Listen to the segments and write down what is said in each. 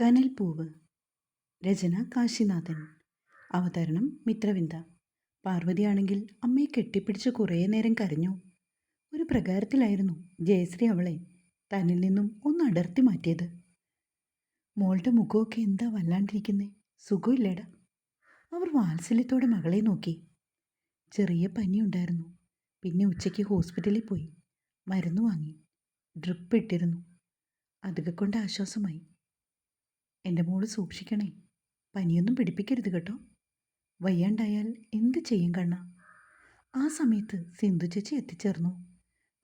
കനൽപ്പൂവ്. രചന കാശിനാഥൻ. അവതരണം മിത്രവിന്ദ. പാർവതിയാണെങ്കിൽ അമ്മയെ കെട്ടിപ്പിടിച്ച് കുറേ നേരം കരഞ്ഞു. ഒരു പ്രകാരത്തിലായിരുന്നു ജയശ്രീ അവളെ തന്നിൽ നിന്നും ഒന്ന് അടർത്തി മാറ്റിയത്. മോളുടെ മുഖമൊക്കെ എന്താ വല്ലാണ്ടിരിക്കുന്നേ? സുഖമില്ലേടാ. അവർ വാത്സല്യത്തോടെ മകളെ നോക്കി. ചെറിയ പനിയുണ്ടായിരുന്നു. പിന്നെ ഉച്ചയ്ക്ക് ഹോസ്പിറ്റലിൽ പോയി. മരുന്ന് വാങ്ങി. ഡ്രിപ്പ് ഇട്ടിരുന്നു. അതൊക്കെ ആശ്വാസമായി. എന്റെ മോൾ സൂക്ഷിക്കണേ. പനിയൊന്നും പിടിപ്പിക്കരുത് കേട്ടോ. വയ്യാണ്ടായാൽ എന്ത് ചെയ്യും കണ്ണ? ആ സമയത്ത് സിന്ധു ചേച്ചി എത്തിച്ചേർന്നു.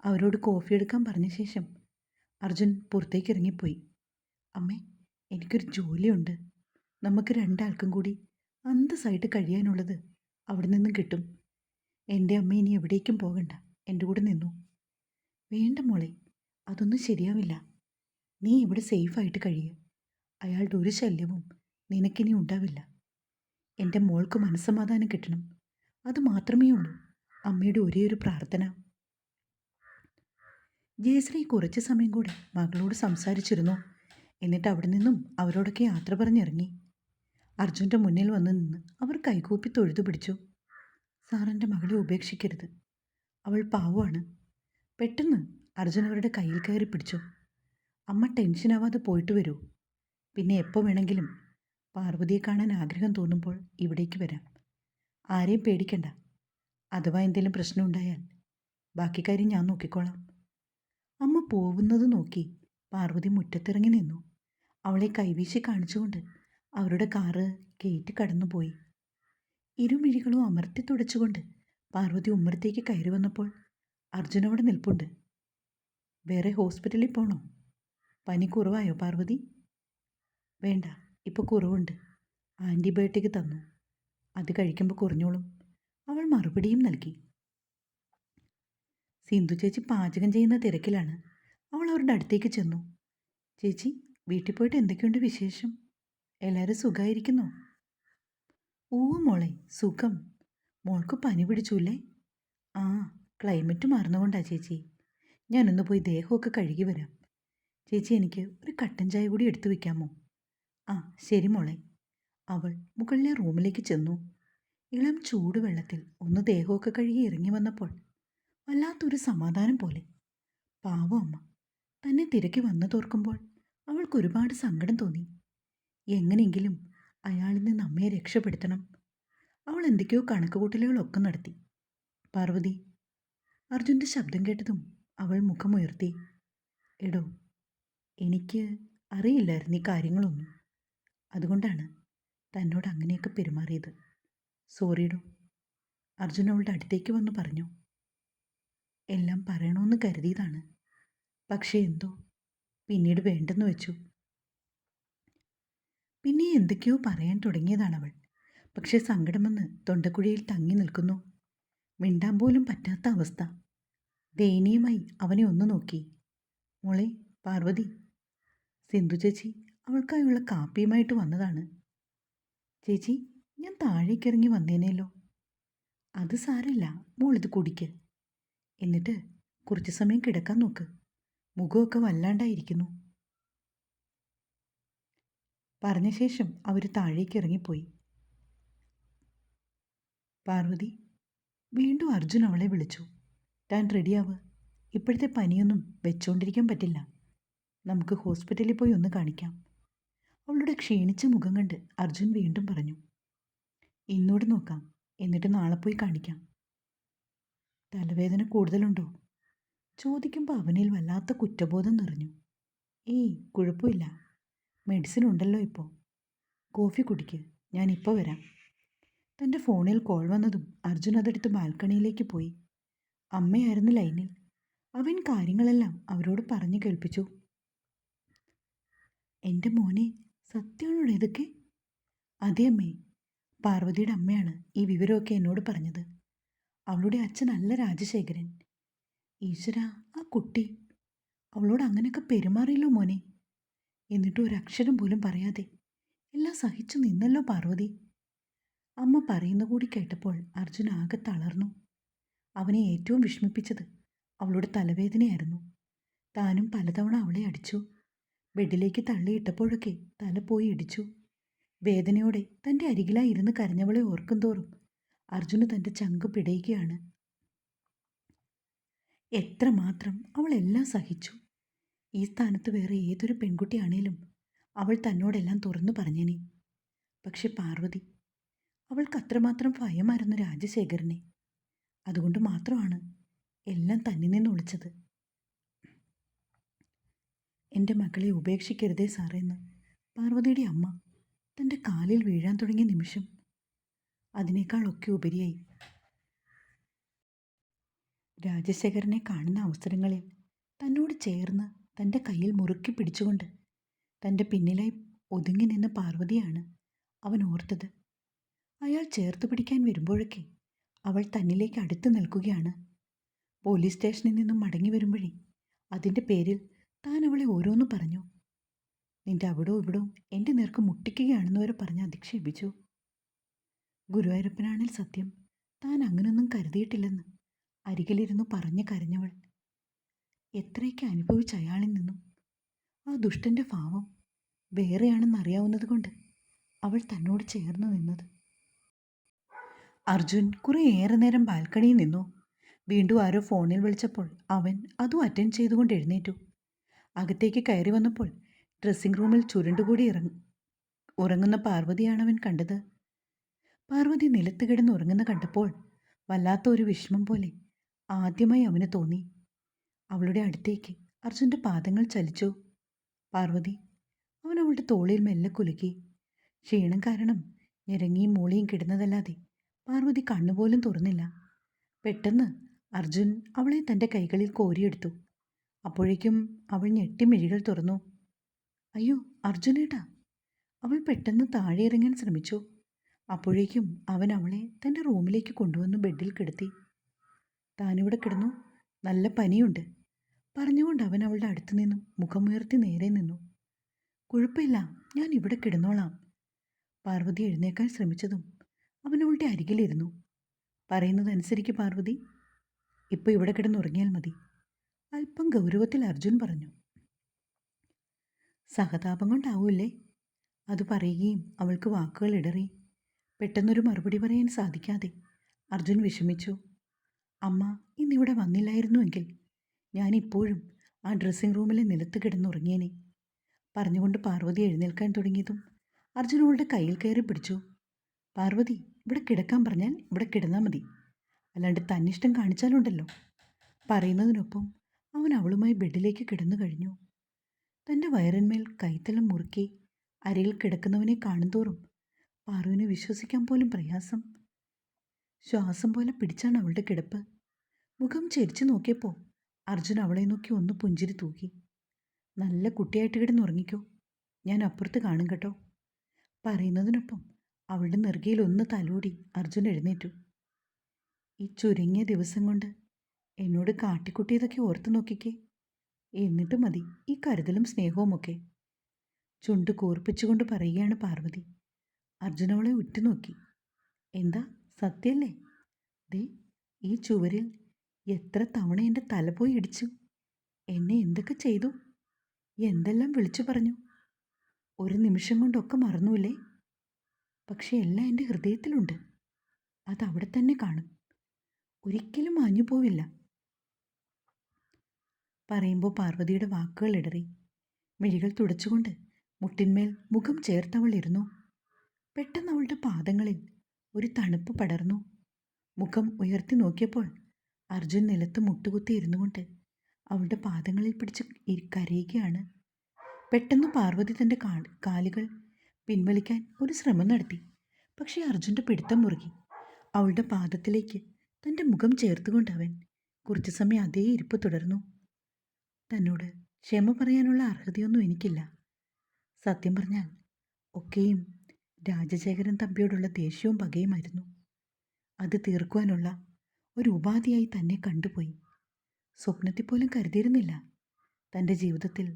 അവരോട് കോഫി എടുക്കാൻ പറഞ്ഞ ശേഷം അർജുൻ പുറത്തേക്ക് ഇറങ്ങിപ്പോയി. അമ്മേ എനിക്കൊരു ജോലിയുണ്ട്. നമുക്ക് രണ്ടാൾക്കും കൂടി അന്തസ്സായിട്ട് കഴിയാനുള്ളത് അവിടെ നിന്നും കിട്ടും. എന്റെ അമ്മ ഇനി എവിടേക്കും പോകണ്ട. എന്റെ കൂടെ നിന്നു. വേണ്ട മോളെ അതൊന്നും ശരിയാവില്ല. നീ ഇവിടെ സേഫായിട്ട് കഴിയുക അയാളുടെ ഒരു ശല്യവും നിനക്കിനി ഉണ്ടാവില്ല. എന്റെ മോൾക്ക് മനസ്സമാധാനം കിട്ടണം. അത് മാത്രമേ ഉള്ളൂ. അമ്മയുടെ ഒരേ ഒരു പ്രാർത്ഥന. ജയശ്രീ കുറച്ച് സമയം കൂടി മകളോട് സംസാരിച്ചിരുന്നു. എന്നിട്ട് അവിടെ നിന്നും അവരോടൊക്കെ യാത്ര പറഞ്ഞിറങ്ങി. അർജുന്റെ മുന്നിൽ വന്ന് നിന്ന് അവർ കൈകൂപ്പി തൊഴുതു പിടിച്ചു. സാറിന്റെ മകളെ ഉപേക്ഷിക്കരുത്. അവൾ പാവമാണ്. പെട്ടെന്ന് അർജുൻ അവരുടെ കയ്യിൽ കയറി പിടിച്ചു. അമ്മ ടെൻഷനാവാതെ പോയിട്ട് വരൂ. പിന്നെ എപ്പോൾ വേണമെങ്കിലും പാർവതിയെ കാണാൻ ആഗ്രഹം തോന്നുമ്പോൾ ഇവിടേക്ക് വരാം. ആരെയും പേടിക്കണ്ട. അഥവാ എന്തെങ്കിലും പ്രശ്നം ഉണ്ടായാൽ ബാക്കി കാര്യം ഞാൻ നോക്കിക്കോളാം. അമ്മ പോവുന്നത് നോക്കി പാർവതി മുറ്റത്തിറങ്ങി നിന്നു. അവളെ കൈവീശി കാണിച്ചുകൊണ്ട് അവരുടെ കാറ് ഗേറ്റ് കടന്നുപോയി. ഇരുമിഴികളും അമർത്തി തുടച്ചുകൊണ്ട് പാർവതി ഉമ്മറത്തേക്ക് കയറി വന്നപ്പോൾ അർജുൻ അവിടെ നിൽപ്പുണ്ട്. വേറെ ഹോസ്പിറ്റലിൽ പോണോ? പനി കുറവായോ പാർവതി? വേണ്ട ഇപ്പോൾ കുറവുണ്ട്. ആന്റിബയോട്ടിക് തന്നു. അത് കഴിക്കുമ്പോൾ കുറഞ്ഞോളും. അവൾ മറുപടിയും നൽകി. സിന്ധു ചേച്ചി പാചകം ചെയ്യുന്ന തിരക്കിലാണ്. അവൾ അവരുടെ അടുത്തേക്ക് ചെന്നു. ചേച്ചി വീട്ടിൽ പോയിട്ട് എന്തൊക്കെയുണ്ട് വിശേഷം? എല്ലാവരും സുഖമായിരിക്കുന്നു ഓ മോളെ സുഖം. മോൾക്ക് പനി പിടിച്ചൂല്ലേ? ആ ക്ലൈമറ്റ് മാറുന്നതുകൊണ്ടാ ചേച്ചി. ഞാനൊന്ന് പോയി ദേഹമൊക്കെ കഴുകി വരാം. ചേച്ചി എനിക്ക് ഒരു കട്ടൻ ചായ കൂടി എടുത്തു വെക്കാമോ? ആ ശരി മോളെ. അവൾ മുകളിലെ റൂമിലേക്ക് ചെന്നു. ഇളം ചൂടുവെള്ളത്തിൽ ഒന്ന് ദേഹമൊക്കെ കഴുകി ഇറങ്ങി വന്നപ്പോൾ വല്ലാത്തൊരു സമാധാനം പോലെ. പാവം അമ്മ. തന്നെ തിരക്കി വന്നതോർക്കുമ്പോൾ അവൾക്ക് ഒരുപാട് സങ്കടം തോന്നി. എങ്ങനെയെങ്കിലും അയാളിൽ നിന്ന് അമ്മയെ രക്ഷപ്പെടുത്തണം. അവൾ എന്തൊക്കെയോ കണക്കുകൂട്ടലുകളൊക്കെ നടത്തി. പാർവതി അർജുന്റെ ശബ്ദം കേട്ടതും അവൾ മുഖമുയർത്തി. എടോ എനിക്ക് അറിയില്ലായിരുന്നു ഈ കാര്യങ്ങളൊന്നും. അതുകൊണ്ടാണ് തന്നോട് അങ്ങനെയൊക്കെ പെരുമാറിയത്. സോറിയിടും. അർജുൻ അവളുടെ അടുത്തേക്ക് വന്ന് പറഞ്ഞു. എല്ലാം പറയണമെന്ന് കരുതിയതാണ്. പക്ഷേ എന്തോ? പിന്നീട് വേണ്ടെന്ന് വെച്ചു. പിന്നെ എന്തൊക്കെയോ പറയാൻ തുടങ്ങിയതാണ് അവൾ. പക്ഷേ സങ്കടമെന്ന് തൊണ്ടക്കുഴിയിൽ തങ്ങി നിൽക്കുന്നു. മിണ്ടാൻ പോലും പറ്റാത്ത അവസ്ഥ. ദയനീയമായി അവനെ ഒന്ന് നോക്കി. മോളെ പാർവതി. സിന്ധു ചേച്ചി അവൾക്കായുള്ള കാപ്പിയുമായിട്ട് വന്നതാണ്. ചേച്ചി ഞാൻ താഴേക്കിറങ്ങി വന്നേനേലോ? അത് സാരമില്ല മോളിത് കുടിക്ക്. എന്നിട്ട് കുറച്ച് സമയം കിടക്കാൻ നോക്ക്. മുഖമൊക്കെ വല്ലാണ്ടായിരിക്കുന്നു. പറഞ്ഞ ശേഷം അവർ താഴേക്ക് ഇറങ്ങിപ്പോയി. പാർവതി വീണ്ടും അർജുൻ അവളെ വിളിച്ചു. താൻ റെഡിയാവ്. ഇപ്പോഴത്തെ പനിയൊന്നും വെച്ചുകൊണ്ടിരിക്കാൻ പറ്റില്ല. നമുക്ക് ഹോസ്പിറ്റലിൽ പോയി ഒന്ന് കാണിക്കാം. അവളുടെ ക്ഷീണിച്ച മുഖം കണ്ട് അർജുൻ വീണ്ടും പറഞ്ഞു ഇന്നോട് നോക്കാം എന്നിട്ട് നാളെ പോയി കാണിക്കാം. തലവേദന കൂടുതലുണ്ടോ? ചോദിക്കുമ്പോൾ അവനിൽ വല്ലാത്ത കുറ്റബോധം നിറഞ്ഞു. ഏയ് കുഴപ്പമില്ല. മെഡിസിൻ ഉണ്ടല്ലോ ഇപ്പോൾ കോഫി കുടിക്ക് ഞാൻ ഇപ്പോൾ വരാം. തന്റെ ഫോണിൽ കോൾ വന്നതും അർജുൻ അതെടുത്ത് ബാൽക്കണിയിലേക്ക് പോയി. അമ്മയായിരുന്നു ലൈനിൽ. അവൻ കാര്യങ്ങളെല്ലാം അവരോട് പറഞ്ഞു കേൾപ്പിച്ചു. എന്റെ മോനെ സത്യമാണോ ഇതൊക്കെ? അതേ അമ്മേ പാർവതിയുടെ അമ്മയാണ് ഈ വിവരമൊക്കെ എന്നോട് പറഞ്ഞത്. അവളുടെ അച്ഛൻ അച്ഛനല്ല രാജശേഖരൻ. ഈശ്വര ആ കുട്ടി. അവളോട് അങ്ങനെയൊക്കെ പെരുമാറിയല്ലോ മോനെ. എന്നിട്ട് ഒരക്ഷരം പോലും പറയാതെ എല്ലാം സഹിച്ചു നിന്നല്ലോ പാർവതി. അമ്മ പറയുന്ന കൂടി കേട്ടപ്പോൾ അർജുൻ ആകെ തളർന്നു. അവനെ ഏറ്റവും വിഷമിപ്പിച്ചത് അവളുടെ തലവേദനയായിരുന്നു. താനും പലതവണ അവളെ അടിച്ചു. ബെഡിലേക്ക് തള്ളിയിട്ടപ്പോഴൊക്കെ തല പോയി ഇടിച്ചു. വേദനയോടെ തന്റെ അരികിലായി ഇരുന്ന് കരഞ്ഞവളെ ഓർക്കും തോറും അർജുന് തന്റെ ചങ്ക് പിടയുകയാണ്. എത്രമാത്രം അവൾ എല്ലാം സഹിച്ചു. ഈ സ്ഥാനത്ത് വേറെ ഏതൊരു പെൺകുട്ടിയാണേലും അവൾ തന്നോടെല്ലാം തുറന്നു പറഞ്ഞേനെ. പക്ഷെ പാർവതി അവൾക്ക് അത്രമാത്രം ഭയമായിരുന്നു രാജശേഖരനെ. അതുകൊണ്ട് മാത്രമാണ് എല്ലാം തന്നിൽ നിന്ന് ഒളിച്ചത്. എന്റെ മകളെ ഉപേക്ഷിക്കരുതേ സാറേന്ന് പാർവതിയുടെ അമ്മ തന്റെ കാലിൽ വീഴാൻ തുടങ്ങിയ നിമിഷം അതിനേക്കാളൊക്കെ ഉപരിയായി. രാജശേഖരനെ കാണുന്ന അവസരങ്ങളിൽ തന്നോട് ചേർന്ന് തന്റെ കയ്യിൽ മുറുക്കി പിടിച്ചുകൊണ്ട് തന്റെ പിന്നിലായി ഒതുങ്ങി നിന്ന പാർവതിയാണ് അവൻ ഓർത്തത്. അയാൾ ചേർത്ത് പിടിക്കാൻ വരുമ്പോഴൊക്കെ അവൾ തന്നിലേക്ക് അടുത്ത് നിൽക്കുകയാണ്. പോലീസ് സ്റ്റേഷനിൽ നിന്നും മടങ്ങി വരുമ്പോഴേ അതിന്റെ പേരിൽ താൻ അവളെ ഓരോന്ന് പറഞ്ഞു. നിന്റെ അവിടോ ഇവിടോ എന്റെ നേർക്ക് മുട്ടിക്കുകയാണെന്ന് വരെ പറഞ്ഞ് അധിക്ഷേപിച്ചു. ഗുരുവായൂരപ്പനാണിൽ സത്യം താൻ അങ്ങനൊന്നും കരുതിയിട്ടില്ലെന്ന് അരികിലിരുന്നു പറഞ്ഞു കരഞ്ഞവൾ. എത്രയൊക്കെ അനുഭവിച്ച അയാളിൽ നിന്നും ആ ദുഷ്ടന്റെ ഭാവം വേറെയാണെന്നറിയാവുന്നത് കൊണ്ട് അവൾ തന്നോട് ചേർന്ന് നിന്നത്. അർജുൻ കുറേയേറെ നേരം ബാൽക്കണിയിൽ നിന്നു. വീണ്ടും ആരോ ഫോണിൽ വിളിച്ചപ്പോൾ അവൻ അതും അറ്റൻഡ് ചെയ്തുകൊണ്ട് എഴുന്നേറ്റു. അകത്തേക്ക് കയറി വന്നപ്പോൾ ഡ്രസ്സിംഗ് റൂമിൽ ചുരുണ്ടുകൂടി ഇറങ്ങി ഉറങ്ങുന്ന പാർവതിയാണ് അവൻ കണ്ടത്. പാർവതി നിലത്ത് കിടന്ന് ഉറങ്ങുന്ന കണ്ടപ്പോൾ വല്ലാത്ത ഒരു വിഷമം പോലെ ആദ്യമായി അവന് തോന്നി. അവളുടെ അടുത്തേക്ക് അർജുന്റെ പാദങ്ങൾ ചലിച്ചു. പാർവതി അവൻ അവളുടെ തോളിൽ മെല്ലെ കുലുക്കി. ക്ഷീണം കാരണം ഞെരങ്ങിയും മൂളിയും കിടന്നതല്ലാതെ പാർവതി കണ്ണുപോലും തുറന്നില്ല. പെട്ടെന്ന് അർജുൻ അവളെ തന്റെ കൈകളിൽ കോരിയെടുത്തു. അപ്പോഴേക്കും അവൾ ഞെട്ടി മിഴികൾ തുറന്നു. അയ്യോ അർജുനേട്ടാ അവൾ പെട്ടെന്ന് താഴെ ഇറങ്ങാൻ ശ്രമിച്ചു. അപ്പോഴേക്കും അവൻ അവളെ തന്റെ റൂമിലേക്ക് കൊണ്ടുവന്ന് ബെഡിൽ കിടത്തി. താനിവിടെ കിടന്നു. നല്ല പനിയുണ്ട്. പറഞ്ഞുകൊണ്ട് അവൻ അവളുടെ അടുത്ത് നിന്നും മുഖമുയർത്തി നേരെ നിന്നു. കുഴപ്പമില്ല ഞാൻ ഇവിടെ കിടന്നോളാം. പാർവതി എഴുന്നേക്കാൻ ശ്രമിച്ചതും അവൻ അവളുടെ അരികിലിരുന്നു പറയുന്നതനുസരിക്ക് പാർവതി ഇപ്പോൾ ഇവിടെ കിടന്നുറങ്ങിയാൽ മതി. അല്പം ഗൗരവത്തിൽ അർജുൻ പറഞ്ഞു സഹതാപം കൊണ്ടാവൂല്ലേ? അത് പറയുകയും അവൾക്ക് വാക്കുകൾ ഇടറി. പെട്ടെന്നൊരു മറുപടി പറയാൻ സാധിക്കാതെ അർജുൻ വിഷമിച്ചു. അമ്മ ഇന്നിവിടെ വന്നില്ലായിരുന്നുവെങ്കിൽ ഞാനിപ്പോഴും ആ ഡ്രസ്സിംഗ് റൂമിലെ നിലത്ത് കിടന്നുറങ്ങിയേനെ പറഞ്ഞുകൊണ്ട് പാർവതി എഴുന്നേൽക്കാൻ തുടങ്ങിയതും അർജുൻ അവളുടെ കയ്യിൽ കയറി പിടിച്ചു. പാർവതി ഇവിടെ കിടക്കാൻ പറഞ്ഞാൽ ഇവിടെ കിടന്നാൽ മതി. അല്ലാണ്ട് തന്നിഷ്ടം കാണിച്ചാലുണ്ടല്ലോ. പറയുന്നതിനൊപ്പം അവൻ അവളുമായി ബെഡിലേക്ക് കിടന്നു കഴിഞ്ഞു. തന്റെ വയറിന്മേൽ കൈത്തലം മുറുക്കി അരയിൽ കിടക്കുന്നവനെ കാണുന്തോറും പാറുവിനെ വിശ്വസിക്കാൻ പോലും പ്രയാസം. ശ്വാസം പോലെ പിടിച്ചാണ് അവളുടെ കിടപ്പ്. മുഖം ചെരിച്ചു നോക്കിയപ്പോൾ അർജുൻ അവളെ നോക്കി ഒന്ന് പുഞ്ചിരി തൂക്കി നല്ല കുട്ടിയായിട്ട് കിടന്നുറങ്ങിക്കോ ഞാൻ അപ്പുറത്ത് കാണും കേട്ടോ. പറയുന്നതിനൊപ്പം അവളുടെ നെറുകയിൽ ഒന്ന് തലോടി അർജുൻ എഴുന്നേറ്റു. ഈ ചുരുങ്ങിയ ദിവസം കൊണ്ട് എന്നോട് കാട്ടിക്കുട്ടിയതൊക്കെ ഓർത്തു നോക്കിക്കേ. എന്നിട്ട് മതി ഈ കരുതലും സ്നേഹവുമൊക്കെ ചുണ്ട് കൂർപ്പിച്ചുകൊണ്ട് പറയുകയാണ് പാർവതി. അർജുനവളെ ഉറ്റുനോക്കി. എന്താ സത്യല്ലേ? ദേ ഈ ചുവരിൽ എത്ര തവണ എന്റെ തല പോയി ഇടിച്ചു. എന്നെ എന്തൊക്കെ ചെയ്തു? എന്തെല്ലാം വിളിച്ചു പറഞ്ഞു? ഒരു നിമിഷം കൊണ്ടൊക്കെ മറന്നൂല്ലേ? പക്ഷെ എല്ലാം എന്റെ ഹൃദയത്തിലുണ്ട്. അത് അവിടെ തന്നെ കാണും. ഒരിക്കലും മാഞ്ഞു പോവില്ല പറയുമ്പോൾ പാർവതിയുടെ വാക്കുകൾ ഇടറി. മിഴികൾ തുടച്ചുകൊണ്ട് മുട്ടിന്മേൽ മുഖം ചേർത്തവൾ ഇരുന്നു പെട്ടെന്ന് അവളുടെ പാദങ്ങളിൽ ഒരു തണുപ്പ് പടർന്നു. മുഖം ഉയർത്തി നോക്കിയപ്പോൾ അർജുൻ നിലത്ത് മുട്ടുകുത്തി ഇരുന്നു കൊണ്ട് അവളുടെ പാദങ്ങളിൽ പിടിച്ച് കരയുകയാണ്. പെട്ടെന്ന് പാർവതി തന്റെ കാലുകൾ പിൻവലിക്കാൻ ഒരു ശ്രമം നടത്തി. പക്ഷേ അർജുന്റെ പിടുത്തം മുറുകി. അവളുടെ പാദത്തിലേക്ക് തന്റെ മുഖം ചേർത്തുകൊണ്ട് അവൻ കുറച്ചു സമയം അതേ ഇരിപ്പ് തുടർന്നു. തന്നോട് ക്ഷമ പറയാനുള്ള അർഹതയൊന്നും എനിക്കില്ല. സത്യം പറഞ്ഞാൽ ഒക്കെയും രാജശേഖരൻ തമ്പിയോടുള്ള ദേഷ്യവും പകയുമായിരുന്നു. അത് തീർക്കുവാനുള്ള ഒരു ഉപാധിയായി തന്നെ കണ്ടുപോയി. സ്വപ്നത്തിൽ പോലും കരുതിയിരുന്നില്ല തന്റെ ജീവിതത്തിൽ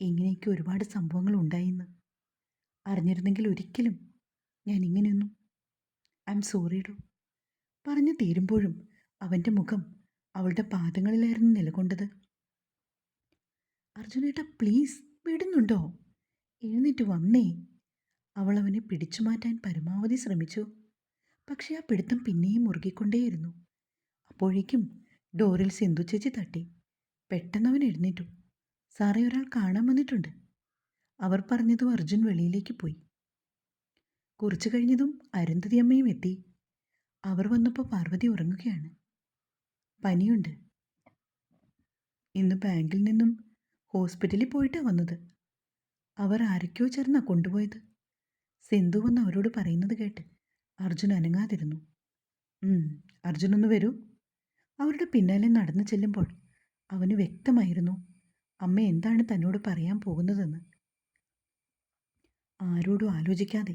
ഇങ്ങനെയൊക്കെ ഒരുപാട് സംഭവങ്ങൾ ഉണ്ടായിന്ന്. അറിഞ്ഞിരുന്നെങ്കിൽ ഒരിക്കലും ഞാൻ ഇങ്ങനെയൊന്നും ഐ എം സോറിയിടൂ പറഞ്ഞു തീരുമ്പോഴും അവന്റെ മുഖം അവളുടെ പാദങ്ങളിലായിരുന്നു നിലകൊണ്ടത്. അർജുനേട്ട പ്ലീസ് വിടുന്നുണ്ടോ? എഴുന്നേറ്റ് വന്നേ. അവൾ അവനെ പിടിച്ചു മാറ്റാൻ പരമാവധി ശ്രമിച്ചു. പക്ഷേ ആ പിടുത്തം പിന്നെയും മുറുകിക്കൊണ്ടേയിരുന്നു. അപ്പോഴേക്കും ഡോറിൽ സിന്ധു ചേച്ചി തട്ടി. പെട്ടെന്ന് അവൻ എഴുന്നേറ്റു. സാറേ ഒരാൾ കാണാൻ വന്നിട്ടുണ്ട്. അവർ പറഞ്ഞതും അർജുൻ വെളിയിലേക്ക് പോയി. കുറച്ചു കഴിഞ്ഞതും അരുന്ധതി അമ്മയും എത്തി. അവർ വന്നപ്പോൾ പാർവതി ഉറങ്ങുകയാണ്. പനിയുണ്ട്. ഇന്ന് ബാങ്കിൽ നിന്നും ഹോസ്പിറ്റലിൽ പോയിട്ട് വന്നത്. അവർ ആരൊക്കെയോ ചേർന്നാ കൊണ്ടുപോയത്. സിന്ധു വന്ന് അവരോട് പറയുന്നത് കേട്ട് അർജുൻ അനങ്ങാതിരുന്നു. "ഉം, അർജുൻ ഒന്ന് വരൂ. അവരുടെ പിന്നാലെ നടന്നു ചെല്ലുമ്പോൾ അവന് വ്യക്തമായിരുന്നു അമ്മ എന്താണ് തന്നോട് പറയാൻ പോകുന്നതെന്ന്. ആരോടും ആലോചിക്കാതെ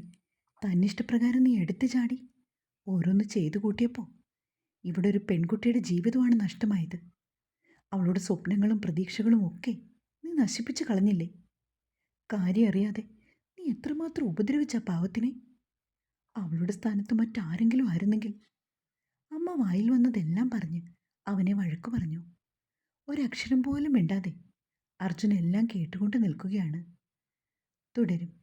തന്നിഷ്ടപ്രകാരം നീ എടുത്തു ചാടി. ഓരോന്ന് ചെയ്തു കൂട്ടിയപ്പോൾ ഇവിടെ ഒരു പെൺകുട്ടിയുടെ ജീവിതമാണ് നഷ്ടമായത്. അവളുടെ സ്വപ്നങ്ങളും പ്രതീക്ഷകളും ഒക്കെ നീ നശിപ്പിച്ചു കളഞ്ഞില്ലേ? കാര്യം അറിയാതെ നീ എത്രമാത്രം ഉപദ്രവിച്ച പാവത്തിനെ? അവളുടെ സ്ഥാനത്ത് മറ്റാരെങ്കിലും ആയിരുന്നെങ്കിൽ അമ്മ വായിൽ വന്നതെല്ലാം പറഞ്ഞ് അവനെ വഴക്ക് പറഞ്ഞു. ഒരക്ഷരം പോലും മിണ്ടാതെ അർജുൻ എല്ലാം കേട്ടുകൊണ്ട് നിൽക്കുകയാണ്. തുടരും.